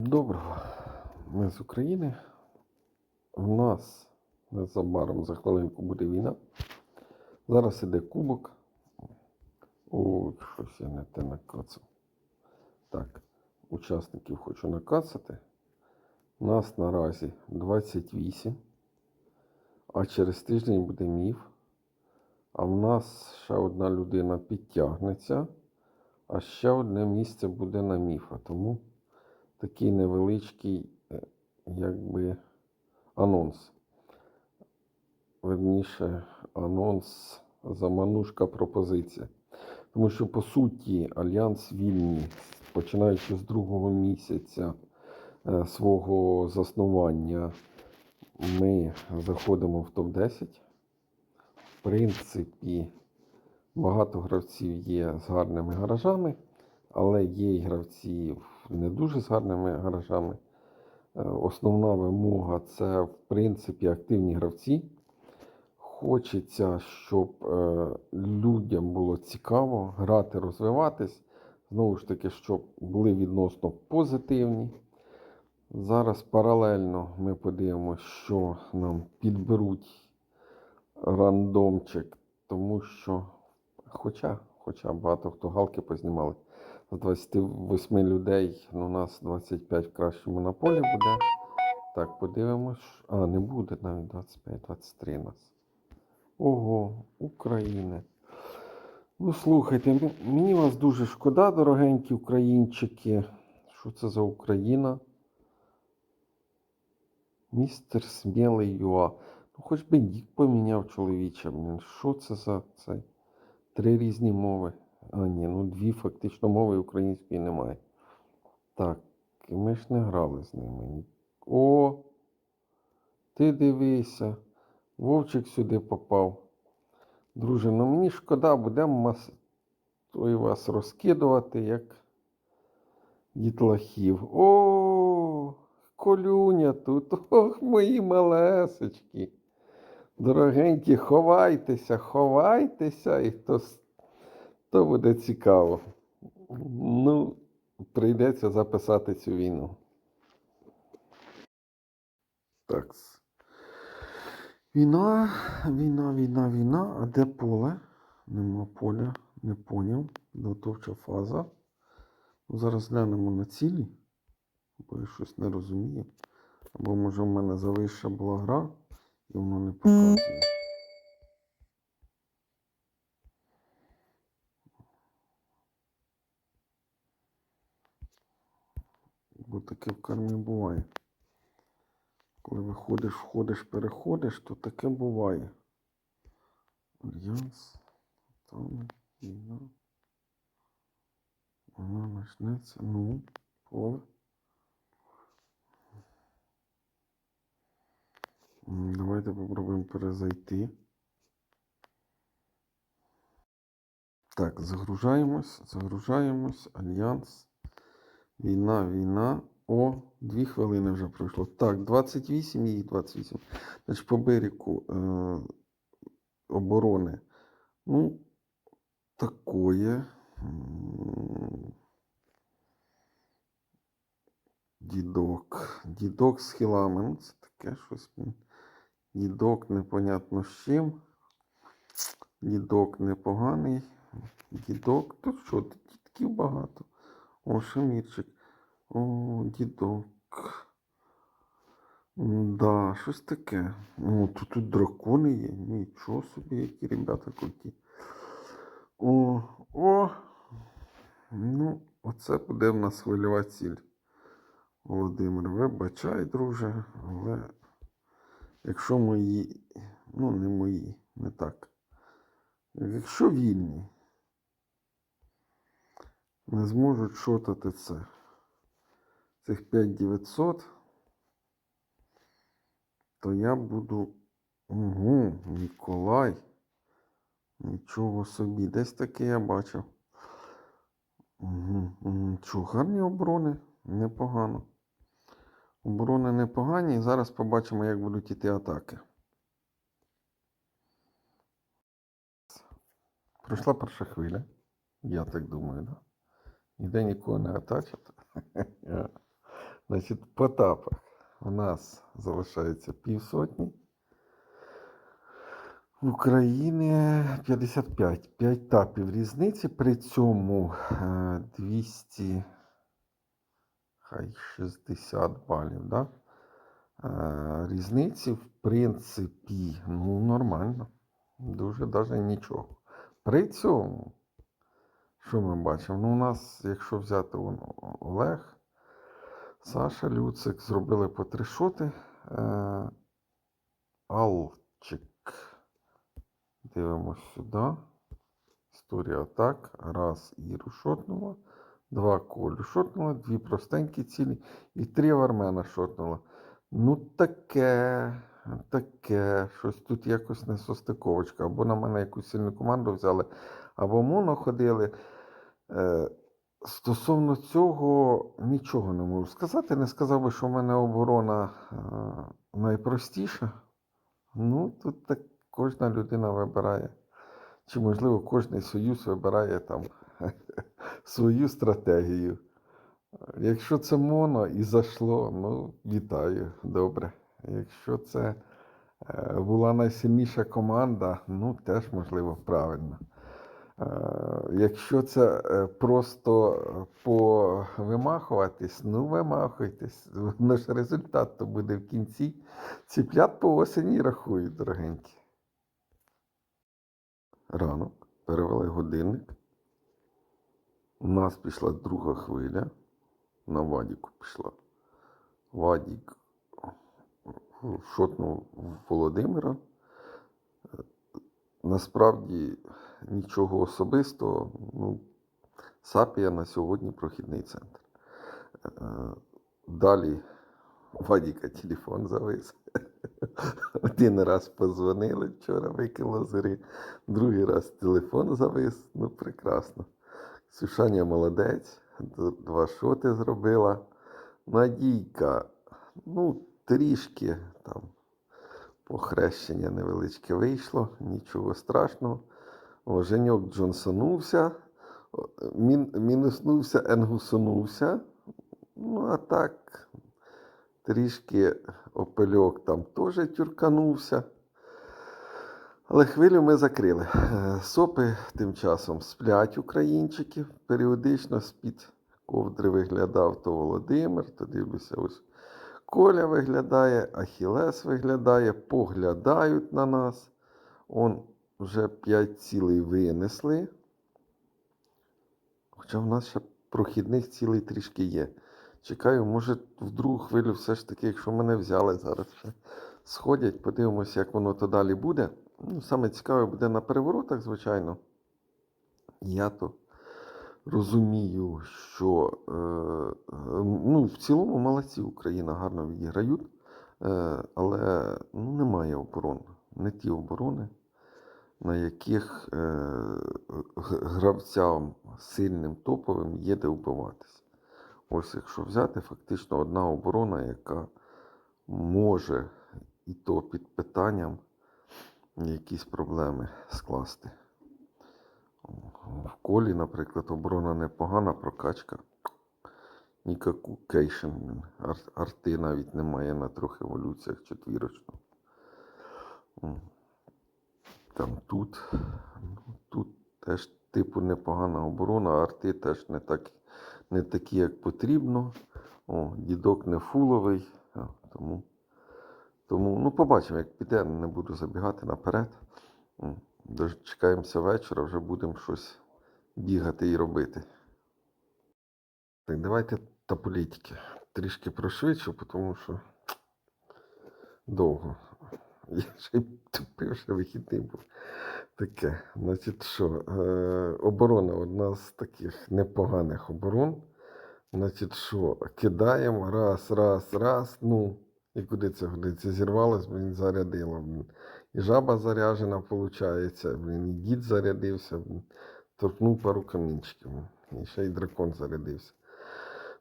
Доброго. Ми з України. У нас незабаром за хвилинку буде війна. Зараз іде кубок. О, щось я не те накацав. Так, учасників хочу накацати. Нас наразі 28. А через тиждень буде міф. А в нас ще одна людина підтягнеться, а ще одне місце буде на міфа. Тому такий невеличкий, е, якби анонс. Верніше, анонс заманушка пропозиція. Тому що, по суті, Альянс Вільні, починаючи з другого місяця е, свого заснування, ми заходимо в топ-10. В принципі, багато гравців є з гарними гаражами, але є і гравці не дуже з гарними гаражами. Е, Основна вимога це, в принципі, активні гравці. Хочеться, щоб е, людям було цікаво грати, розвиватись. Знову ж таки, щоб були відносно позитивні. Зараз паралельно ми подивимося, що нам підберуть рандомчик, тому що, хоча, хоча багато хто галки познімали, з 28 людей, ну, у нас 25 в кращому на полі буде. Так, подивимось. А, не буде навіть 25, 23 нас. Ого, України. Ну, слухайте, мені вас дуже шкода, дорогенькі українчики. Що це за Україна? Містер Смілий Юа. Ну, хоч би нік поміняв чоловіча. Що це за цей? Три різні мови. А, ні, ну дві фактично мови української немає. Так, і ми ж не грали з ними. О! Ти дивися. Вовчик сюди попав. Друже, ну мені шкода, будемо мас... той вас розкидувати, як дітлахів. О, колюня тут. Ох, мої малесечки. Дорогенькі, ховайтеся, ховайтеся, і то, то буде цікаво. Ну, прийдеться записати цю війну. Так. Війна, війна, війна, війна. А де поле? Нема поля, не поняв. Підготовча фаза. Ну, Зараз глянемо на цілі, бо я щось не розумію. Або може в мене завища була гра, і воно не показує. Бо таке в кармі буває. Коли виходиш, входиш, переходиш, то таке буває. Альянс, там, війна. Вона почнеться. Ну, поле. Давайте попробуємо перезайти. Так, загружаємось, загружаємось. Альянс. Війна, війна. О, дві хвилини вже пройшло. Так, 28 їх 28. Значить, по берегу е, оборони. Ну, такое. Дідок. Дідок з хілами. Ну, це таке щось. Дідок непонятно з чим. Дідок непоганий. Дідок. Тут що, дідків багато. О, Шамірчик. О, дідок. Да, щось таке. О, тут, тут дракони є. Нічого собі, які ребята круті. О, о. Ну, оце буде в нас хвильова ціль. Володимир, вибачай, друже, але якщо мої, ну не мої, не так. Якщо вільні не зможуть шотати це, цих 5900, то я буду. Угу, Ніколай. Нічого собі. Десь таке я бачив. Угу, угу. Що, гарні оборони? Непогано. Оборони непогані. І зараз побачимо, як будуть іти атаки. Пройшла перша хвиля. Я так думаю, да? Ніде нікого не атачать. Значить, по тапах у нас залишається півсотні. В Україні 55. 5 тапів різниці. При цьому е, 200, хай 60 балів. Да? Е, Різниці, в принципі, ну, нормально. Дуже навіть нічого. При цьому, що ми бачимо? Ну, у нас, якщо взяти Олег, Саша, Люцик зробили по три шоти. Е, Алчик. Дивимось сюди. Історія так. Раз Іру шотнула. Два колю шотнула, дві простенькі цілі і три вармена шотнула. Ну, таке, таке, щось тут якось не состиковочка. Або на мене якусь сильну команду взяли, або моно ходили. Е, стосовно цього нічого не можу сказати. Не сказав би, що в мене оборона е, найпростіша. Ну, тут так кожна людина вибирає. Чи, можливо, кожний союз вибирає там свою стратегію. Якщо це моно і зайшло, ну, вітаю, добре. Якщо це е, була найсильніша команда, ну, теж можливо правильно. Е, Якщо це е, просто повимахуватись, ну вимахуйтесь. Наш результат то буде в кінці. Ціплят по осені рахують, дорогенькі. Ранок, перевели годинник. У нас пішла друга хвиля. На Вадіку пішла. Вадік шотнув Володимира. Насправді нічого особистого. Ну, Сапія на сьогодні прохідний центр. Е, Далі Вадіка телефон завис. Один раз позвонили вчора, викинуло з гри, другий раз телефон завис. Ну, прекрасно. Сюшаня молодець, два шоти зробила. Надійка, ну, трішки там похрещення невеличке вийшло, нічого страшного. Женьок Джонсонувся, мін, мінуснувся, енгусонувся. Ну, а так, трішки опельок там теж тюрканувся. Але хвилю ми закрили. Е, Сопи тим часом сплять українчики. Періодично з-під ковдри виглядав то Володимир, то дивлюся, ось Коля виглядає, Ахілес виглядає, поглядають на нас. Он вже 5 цілей винесли. Хоча в нас ще прохідних цілей трішки є. Чекаю, може в другу хвилю все ж таки, якщо мене взяли зараз ще сходять, подивимося, як воно то далі буде. Ну, саме цікаве буде на переворотах, звичайно. Я то розумію, що е, е, ну, в цілому молодці Україна гарно відіграють, е, але ну, немає оборон. Не ті оборони, на яких е, гравцям сильним топовим є де вбиватися. Ось якщо взяти, фактично одна оборона, яка може і то під питанням якісь проблеми скласти. В колі, наприклад, оборона непогана, прокачка. Нікаку кейшн. Ар- арти навіть немає на трьох еволюціях четвірочно. Там тут. Тут теж типу непогана оборона, арти теж не, так, не такі, як потрібно. О, дідок не фуловий. Тому, тому ну, побачимо, як піде, не буду забігати наперед. Дочекаємося вечора, вже будемо щось бігати і робити. Так, давайте та політики. Трішки пришвидшу, тому що довго. Я ще тупив, ще вихідний був. Таке. Значить, що? Е, оборона одна з таких непоганих оборон. Значить, що? Кидаємо раз, раз, раз. Ну, і куди це годиться? Зірвалось, блін, зарядило. Блін. І жаба заряжена, виходить, блін, і дід зарядився, блін. торкнув пару камінчиків. І ще й дракон зарядився.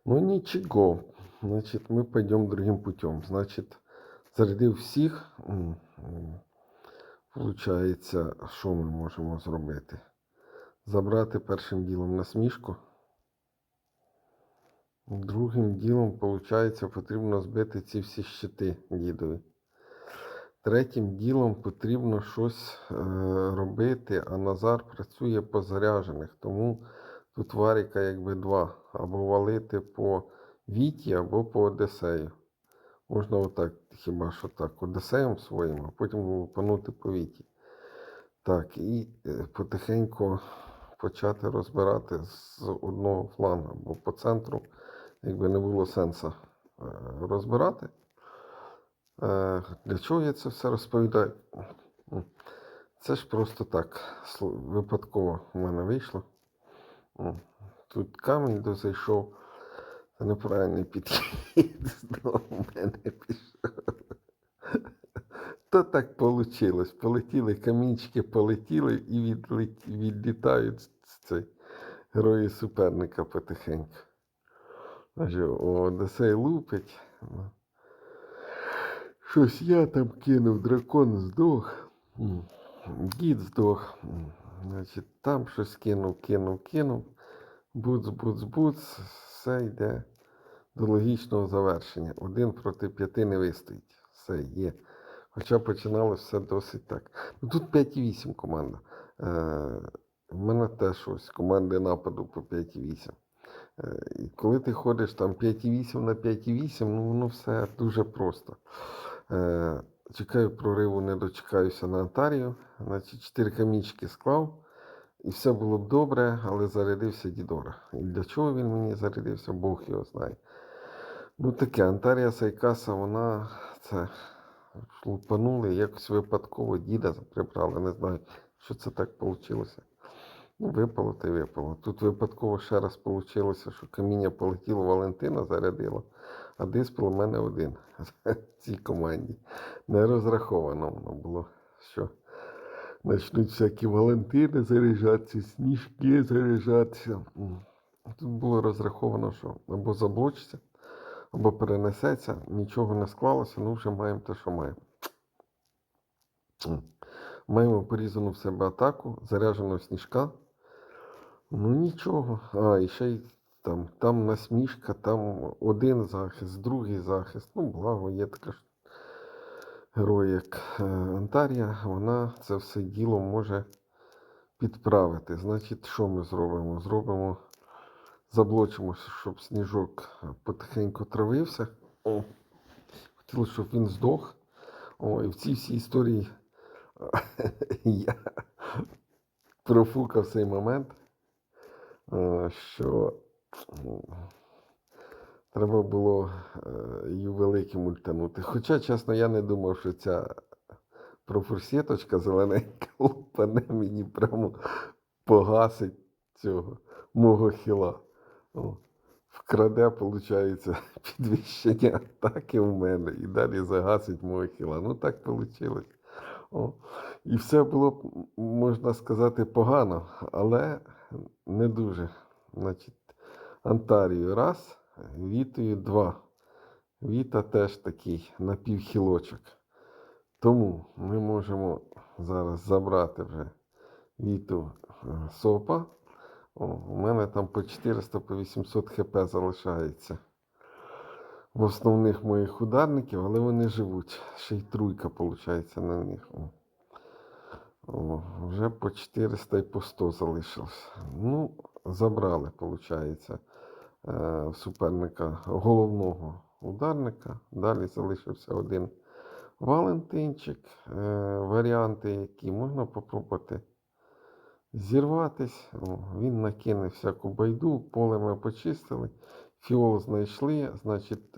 Ну нічого. Значить, ми пойдемо другим путем. Значить, зарядив всіх. М. Що ми можемо зробити? Забрати першим ділом насмішку. Другим ділом, виходить, потрібно збити ці всі щити дідові. Третім ділом потрібно щось е, робити, а Назар працює по заряджених. Тому тут варіка якби два. Або валити по Віті, або по Одесею. Можна отак, хіба що так, Одесеєм своїм, а потім лупанути по Віті. Так, і е, потихеньку почати розбирати з одного флангу, бо по центру якби не було сенсу е, розбирати. Е, Для чого я це все розповідаю? Це ж просто так, випадково в мене вийшло. Тут камінь дозайшов, це неправильний підхід знову мене пішов. То так вийшло. Полетіли камінчики, полетіли і відлет... відлітають цей герої суперника потихеньку. О, Одесей лупить. Щось я там кинув, дракон здох. Дід здох. Значить, там щось кинув, кинув, кинув. Буц, буц, буц. Все йде до логічного завершення. Один проти п'яти не вистоїть. Все є. Хоча починалося все досить так. Ну тут 5,8 команда. Е, в мене теж ось команди нападу по 5,8. Е, І коли ти ходиш там 5,8 на 5,8, ну воно все дуже просто. Е, чекаю прориву, не дочекаюся на Антарію. Значить, 4 камінчики склав. І все було б добре, але зарядився Дідора. І для чого він мені зарядився, Бог його знає. Ну таке, Антарія Сайкаса, вона це лупанули, якось випадково діда прибрали. Не знаю, що це так вийшло. Ну, випало та й випало. Тут випадково ще раз вийшло, що каміння полетіло, Валентина зарядила, а диспел у мене один в цій команді. Не розраховано воно було, що почнуть всякі Валентини заряджатися, сніжки заряджатися. Тут було розраховано, що або заблочиться, або перенесеться, нічого не склалося, ну вже маємо те, що маємо. Маємо порізану в себе атаку, зарядженого сніжка. Ну нічого. А, і ще й там, там насмішка, там один захист, другий захист. Ну, благо, є така ж герой, як е, Антарія, вона це все діло може підправити. Значить, що ми зробимо? Зробимо, заблочимо, щоб сніжок потихеньку травився. О, хотіли, щоб він здох. О, і в цій всій історії я профукав цей момент, е, що треба було е, її великим ультанути. Хоча, чесно, я не думав, що ця профурсеточка зелененька лупане мені прямо погасить цього мого хіла. О, вкраде, виходить, підвищення атаки в мене і далі загасить мого хіла. Ну так вийшло. О, і все було, б, можна сказати, погано, але не дуже. Значить, Антарію раз, Вітою два. Віта теж такий напівхілочок. Тому ми можемо зараз забрати вже Віту е, сопа. О, у мене там по 400 по 800 хп залишається в основних моїх ударників, але вони живуть. Ще й труйка виходить на них. О. Вже по 400 і по 100 залишилось. Ну, забрали, виходить, суперника головного ударника. Далі залишився один Валентинчик. Е, варіанти, які можна попробувати зірватись. Він накине всяку байду, поле ми почистили, фіол знайшли, значить,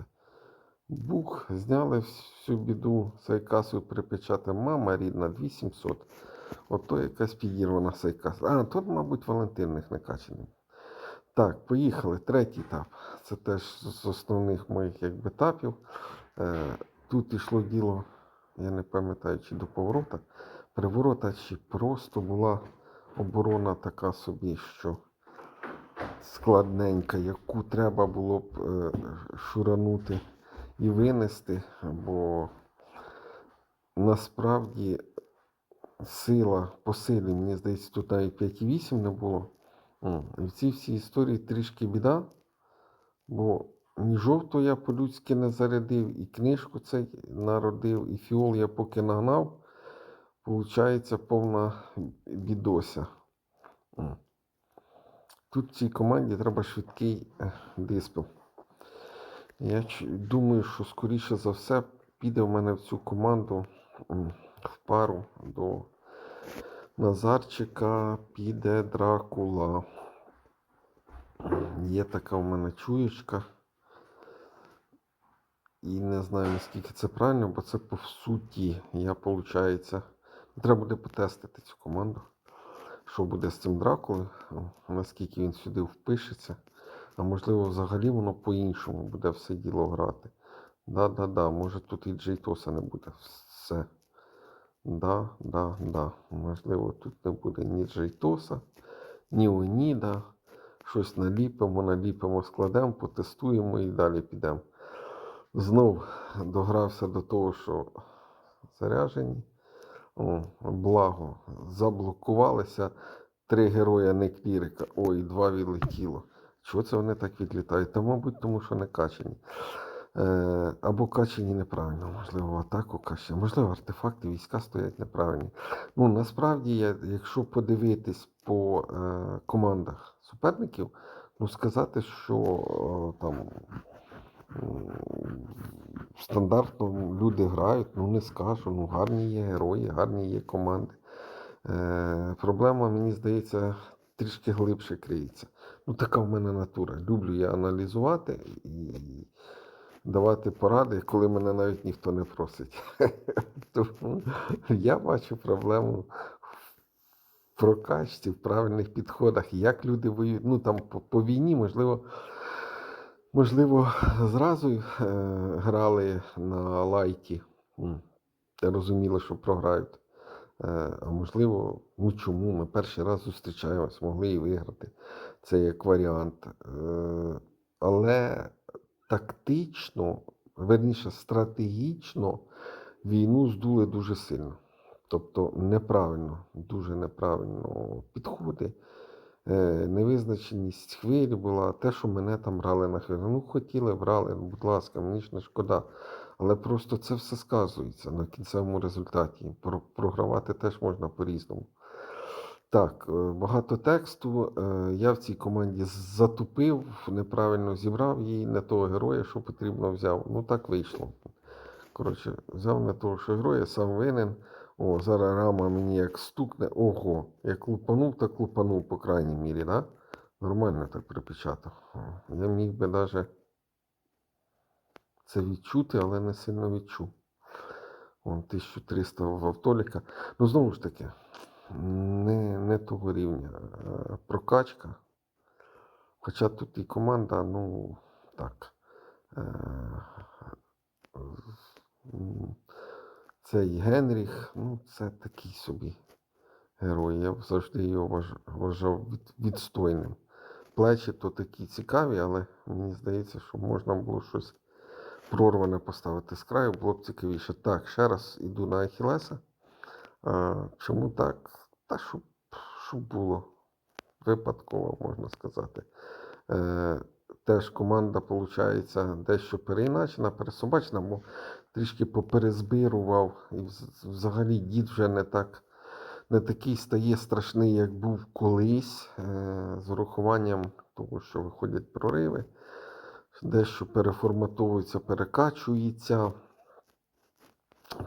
бух, зняли всю біду, сайкасу припечати мама рідна 2700. Ото якась підірвана сайкаса. А, тут, мабуть, Валентинних накачаний. Так, поїхали. Третій етап. Це теж з основних моїх якби, етапів. Е, тут йшло діло, я не пам'ятаю, чи до поворота. Приворота, чи просто була оборона така собі, що складненька, яку треба було б е, шуранути і винести, бо насправді сила по силі, мені здається, тут навіть 5,8 не було. І в цій всій історії трішки біда. Бо ні жовтого я по-людськи не зарядив, і книжку цей народив, і фіол я поки нагнав. Получається повна бідося. Тут в цій команді треба швидкий е, диспел. Я думаю, що скоріше за все піде в мене в цю команду в пару до Назарчика піде Дракула. Є така в мене чуєчка. І не знаю, наскільки це правильно, бо це по суті, я, виходить, треба буде потестити цю команду. Що буде з цим Дракулою, наскільки він сюди впишеться. А можливо, взагалі воно по-іншому буде все діло грати. Да-да-да, може тут і Джейтоса не буде. Все. Да, да, да. Можливо, тут не буде ні Джейтоса, ні Оніда. Щось наліпимо, наліпимо, складемо, потестуємо і далі підемо. Знов догрався до того, що заряжені. Благо, заблокувалися три героя не клірика. Ой, два відлетіло. Чого це вони так відлітають? Та, мабуть, тому що не качені. Е, або качені неправильно, можливо, атаку качені, можливо, артефакти, війська стоять неправильні. Ну, насправді, якщо подивитись по е, командах суперників, ну сказати, що е, там стандартно люди грають, ну не скажу, ну гарні є герої, гарні є команди. Проблема, мені здається, трішки глибше криється. Ну, така в мене натура. Люблю я аналізувати і давати поради, коли мене навіть ніхто не просить. Тому я бачу проблему в прокачці, в правильних підходах, як люди воюють. Ну там по, по війні, можливо, можливо, зразу е, грали на лайті. Розуміли, що програють. Е, А можливо, ну чому? Ми перший раз зустрічаємось, могли і виграти. Це як варіант. Е, Але тактично, верніше, стратегічно війну здули дуже сильно. Тобто неправильно, дуже неправильно підходи. Е, Невизначеність хвилі була те, що мене там брали на хвилю. Ну, хотіли, брали, ну, будь ласка, мені ж не шкода. Але просто це все сказується на кінцевому результаті. Програвати теж можна по-різному. Так, е, багато тексту. Е, Я в цій команді затупив, неправильно зібрав її, не того героя, що потрібно взяв. Ну так вийшло. Коротше, взяв не того, що героя, сам винен. О, зараз рама мені як стукне. Ого, як лупанув, так лупанув, по крайній мірі, да? Нормально так припечатав. Я міг би навіть це відчути, але не сильно відчув. Вон 1300 в автоліка. Ну, знову ж таки, не, не того рівня прокачка. Хоча тут і команда, ну так. Е, Цей Генріх, ну, це такий собі герой. Я завжди його вважав від, відстойним. Плечі то такі цікаві, але мені здається, що можна було щось прорване поставити з краю, було б цікавіше. Так, ще раз іду на Ахілеса. А, чому так? Та щоб, щоб було випадково, можна сказати. Е, теж команда, виходить, дещо переіначена, пересобачена, бо трішки поперезбирував. І взагалі дід вже не так. Не такий стає страшний, як був колись, е, з урахуванням того, що виходять прориви, дещо переформатовується, перекачується.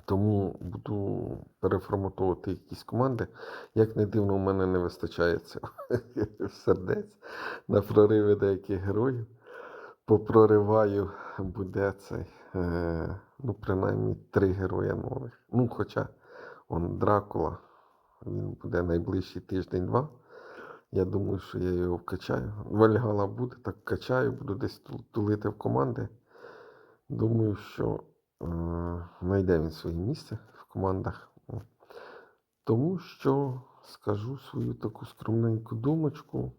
Тому буду переформатовувати якісь команди. Як не дивно, у мене не вистачає цього сердець на прориви деяких героїв. Попрориваю буде цей, е, ну, принаймні, три героя нових. Ну, хоча он Дракула, він буде найближчий тиждень-два. Я думаю, що я його вкачаю. Вальгала буде, так вкачаю, буду десь тулити в команди. Думаю, що знайде він своє місце в командах. Тому що скажу свою таку скромненьку думочку.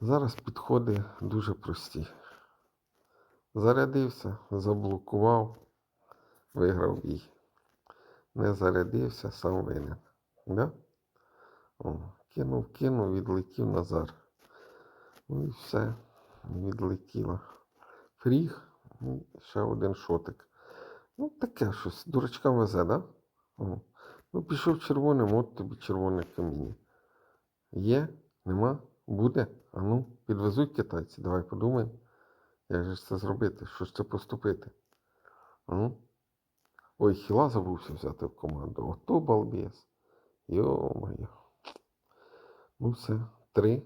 Зараз підходи дуже прості. Зарядився, заблокував, виграв бій. Не зарядився, сам винен. Да? О, кинув, кинув, відлетів Назар. Ну і все. відлетіла. Фріг, ще один шотик. Ну, таке щось. Дурачкам везе, да? О. Ну, пішов червоним, от тобі червоне каміння. Є? Нема? Буде? А ну, підвезуть китайці, давай подумаємо. Як же це зробити? Що ж це поступити? А ну? Ой, хіла забувся взяти в команду. Ото балбес. Йо-моє. Ну все, три.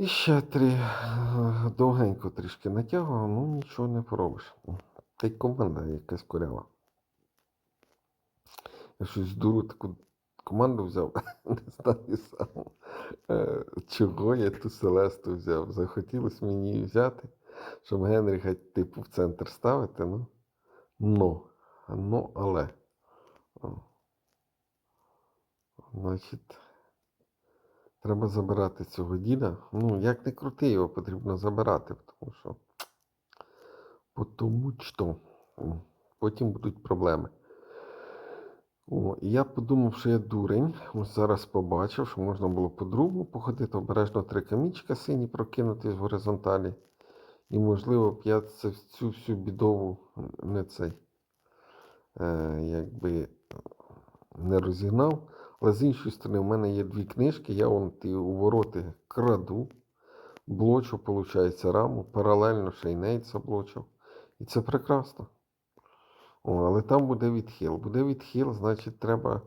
І ще три. Е, Довгенько трішки натягував, ну нічого не поробиш. Та й команда якась корява. Я щось дуру таку команду взяв, не знаю сам. е, Чого я ту Селесту взяв? Захотілося мені її взяти, щоб Генріха, типу, в центр ставити, ну. Ну, ну, але. Значить, треба забирати цього діда. Ну, як не крути, його потрібно забирати, тому що. Потому що потім будуть проблеми. О, і я подумав, що я дурень. Ось зараз побачив, що можна було по-другому походити, обережно три камінчика сині прокинути з горизонталі. І, можливо, б я це, цю всю бідову не цей, е, якби не розігнав. Але з іншої сторони, в мене є дві книжки, я вон ті у вороти краду, блочу, виходить, раму, паралельно ще й нейт заблочив. І це прекрасно. О, але там буде відхил. Буде відхил, значить, треба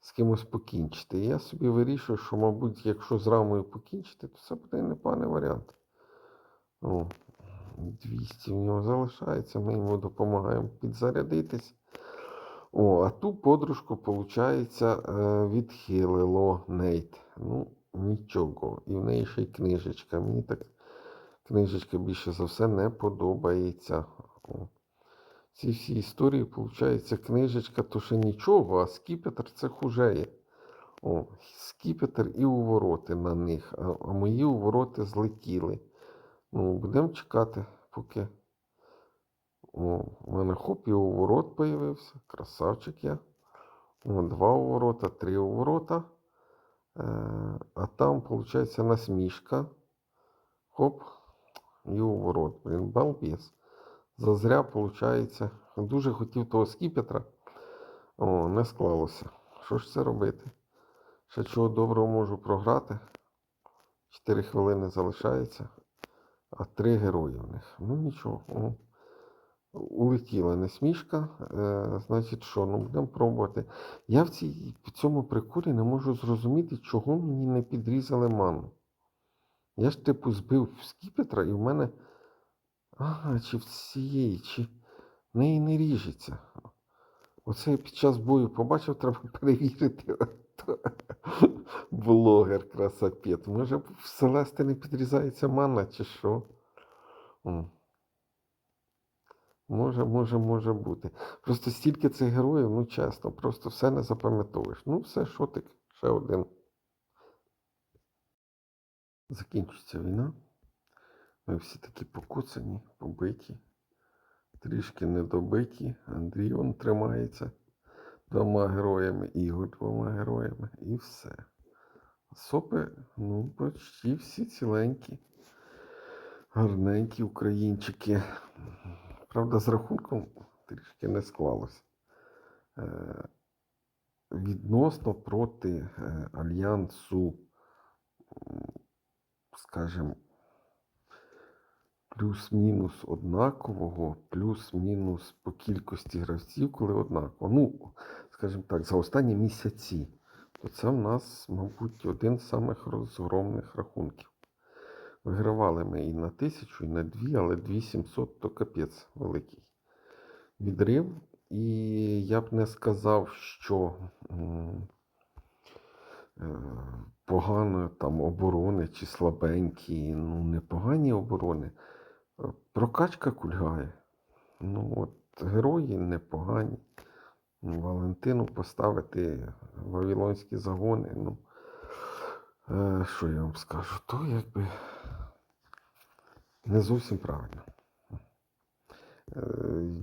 з кимось покінчити. І я собі вирішую, що, мабуть, якщо з рамою покінчити, то це буде непоганий варіант. О, 200 в нього залишається, ми йому допомагаємо підзарядитись. О, а ту подружку, виходить, відхилило Нейт. Ну, нічого. І в неї ще й книжечка. Мені так книжечка більше за все не подобається. О. Ці всі історії, виходить, книжечка то ще нічого, а скіпетр це хужеє. О, скіпетр і увороти на них, а, а мої увороти злетіли. Ну, будемо чекати, поки. У мене хоп, і уворот появився. Красавчик я. О, два уворота, три уворота. Е, а там, виходить, насмішка. Хоп, і уворот. Блін, балбес. Зазря, виходить. Дуже хотів того скіпетра. О, не склалося. Що ж це робити? Ще чого доброго можу програти. 4 хвилини залишається. А три герої в них. Ну нічого. Улетіла несмішка. Е, значить, що? Ну, будемо пробувати. Я в, цій, в цьому приколі не можу зрозуміти, чого мені не підрізали ману. Я ж, типу, збив скіпетра, і в мене. Ага, чи в цієї, чи в неї не ріжеться. Оце я під час бою побачив, треба перевірити. Блогер красапет. Може, в Селести не підрізається мана, чи що? Може, може, може бути. Просто стільки цих героїв, ну чесно, просто все не запам'ятовуєш. Ну, все, шотик, ще один. Закінчиться війна. Ми всі такі покуцані, побиті, трішки недобиті. Андрій он тримається двома героями, Ігор двома героями і все. Сопи, ну, почти всі ціленькі, гарненькі українчики. Правда, з рахунком трішки не склалося. Е, відносно проти е, альянсу, скажімо, плюс-мінус однакового, плюс-мінус по кількості гравців, коли однаково. Ну, скажімо так, за останні місяці, то це в нас, мабуть, один з самих розгромних рахунків. Вигравали ми і на тисячу, і на дві, але 2700 то капець великий відрив. І я б не сказав, що е, погано там оборони чи слабенькі, ну непогані оборони. Е, Прокачка кульгає. Ну от герої непогані. Ну, Валентину поставити вавилонські загони. Ну, е, що я вам скажу? То якби не зовсім правильно. Е,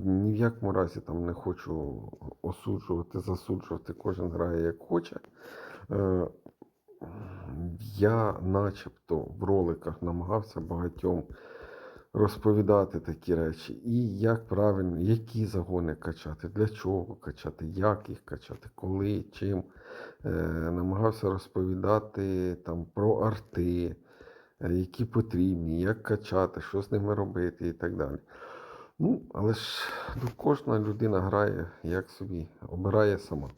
Ні в якому разі там не хочу осуджувати, засуджувати, кожен грає як хоче. Е, я начебто в роликах намагався багатьом розповідати такі речі. І як правильно, які загони качати, для чого качати, як їх качати, коли, чим. Е, намагався розповідати там про арти, які потрібні, як качати, що з ними робити і так далі. Ну, але ж ну, кожна людина грає, як собі, обирає сама.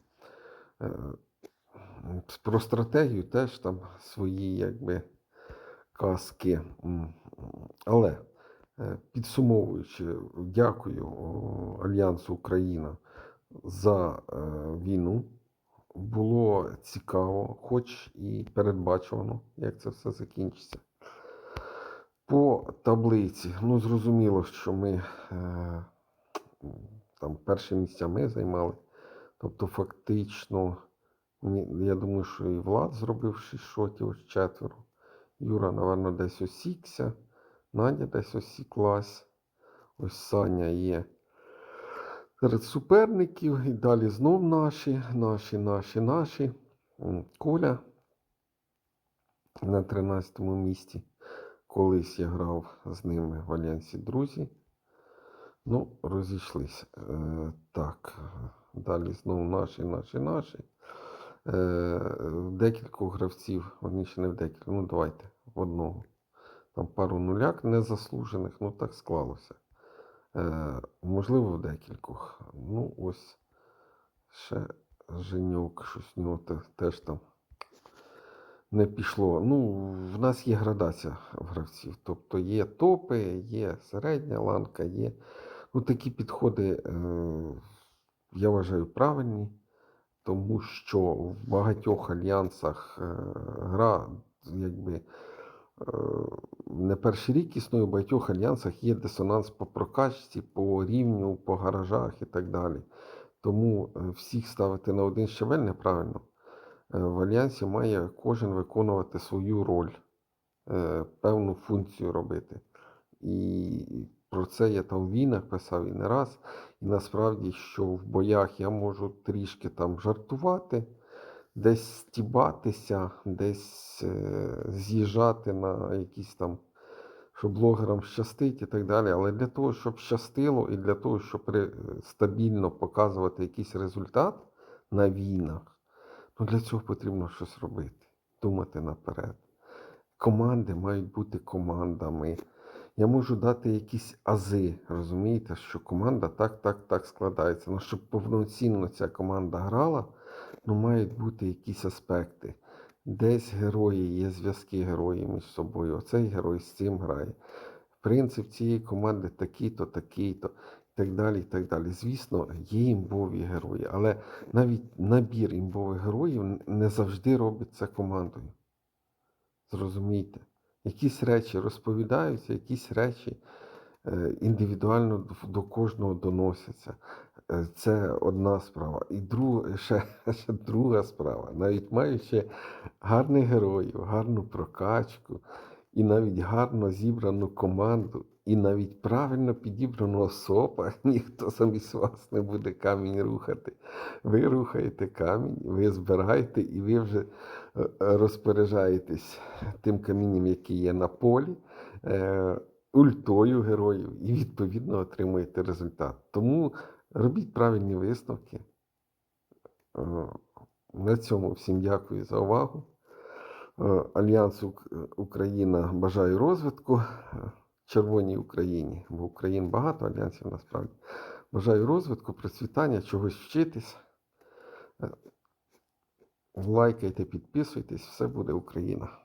Е, Про стратегію теж там свої якби казки. Але е, підсумовуючи, дякую Альянсу Україна за е, війну. Було цікаво, хоч і передбачувано, як це все закінчиться. По таблиці, ну зрозуміло, що ми е, там перші місця ми займали. Тобто, фактично, я думаю, що і Влад зробив 6 шотів ось четверо. Юра, напевно, десь осікся. Надя десь осіклась. Ось Саня є серед суперників. І далі знов наші, наші, наші, наші. Коля на 13 місці. Колись я грав з ними в Альянсі Друзі. Ну, розійшлися. Е, так, далі знову наші, наші, наші. Е, декількох гравців, ще не в декілька, ну давайте, в одного. Там пару нуляк незаслужених, ну так склалося. Е, можливо, в декількох. Ну, ось ще Женюк, щось в нього теж там не пішло. Ну, в нас є градація гравців. Тобто є топи, є середня ланка, є. Ну, такі підходи, е, я вважаю, правильні, тому що в багатьох альянсах е, гра, якби. е, Не перший рік існує, в багатьох альянсах є дисонанс по прокачці, по рівню, по гаражах і так далі. Тому всіх ставити на один щабель неправильно. Е, В альянсі має кожен виконувати свою роль, е, певну функцію робити. І про це я там в війнах писав і не раз. І насправді, що в боях я можу трішки там жартувати, десь стібатися, десь е, з'їжджати на якісь там, що блогерам щастить і так далі. Але для того, щоб щастило, і для того, щоб стабільно показувати якийсь результат на війнах, ну для цього потрібно щось робити, думати наперед. Команди мають бути командами. Я можу дати якісь ази, розумієте, що команда так, так, так складається. Ну, щоб повноцінно ця команда грала, ну мають бути якісь аспекти. Десь герої, є зв'язки героїв між собою. Оцей герой з цим грає. Принцип цієї команди такий-то, такий-то, так далі. і так далі. Звісно, є імбові герої, але навіть набір імбових героїв не завжди робить це командою. Зрозумійте, якісь речі розповідаються, якісь речі е, індивідуально до- до кожного доносяться. Е, Це одна справа. І друга, ще, ще друга справа. Навіть маючи гарних героїв, гарну прокачку, і навіть гарно зібрану команду, і навіть правильно підібраного сопа, ніхто замість вас не буде камінь рухати. Ви рухаєте камінь, ви збираєте, і ви вже е, розпоряджаєтесь тим камінням, який є на полі, е, ультою героїв, і відповідно отримуєте результат. Тому робіть правильні висновки. Е, На цьому всім дякую за увагу. Е, Альянс Україна бажаю розвитку. Червоній Україні, бо Україн багато альянсів насправді. Бажаю розвитку, процвітання, чогось вчитись. Е, Лайкайте, підписуйтесь, все буде Україна.